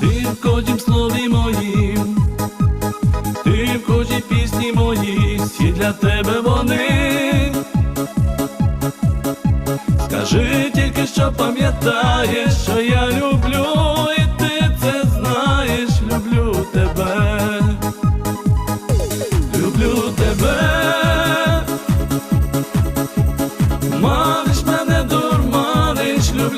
Ти в кожнім слові моїм, ти в кожній пісні моїй, всі для тебе вони. Скажи тільки, що пам'ятаєш, що я люблю.